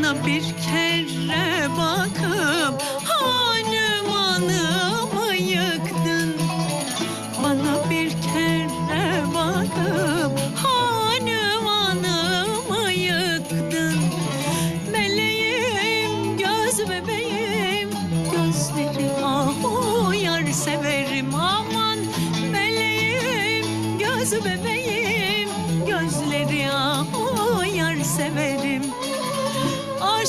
Bana bir kere bakıp hanım hanımı yıktın. Bana bir kere bakıp hanım hanımı yıktın. Meleğim göz bebeğim gözleri ah yar severim aman. Meleğim göz bebeğim gözleri ah yar severim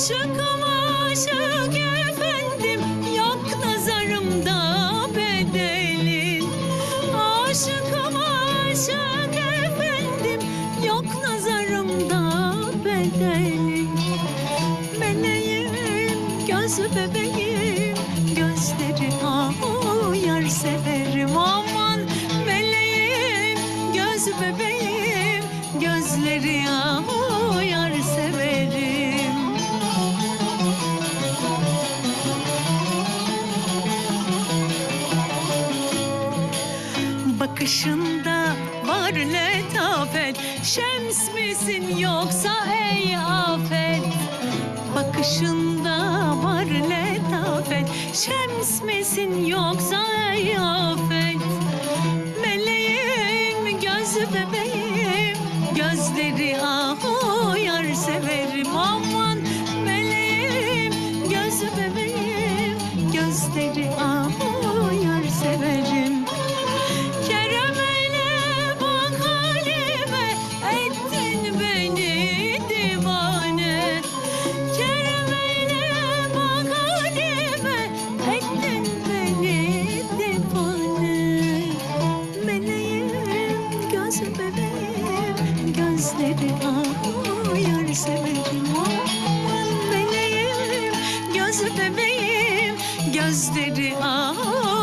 Aşıkım aşık efendim. Yok nazarımda bedelin Aşıkım aşık efendim. Yok nazarımda bedelin Meleğim göz bebeğim Bakışında var letafet. Şems misin yoksa ey afet? Bakışında var letafet. Şems misin yoksa ey afet Gözleri ah yar severim Aman meleğim göz bebeğim Gözleri ah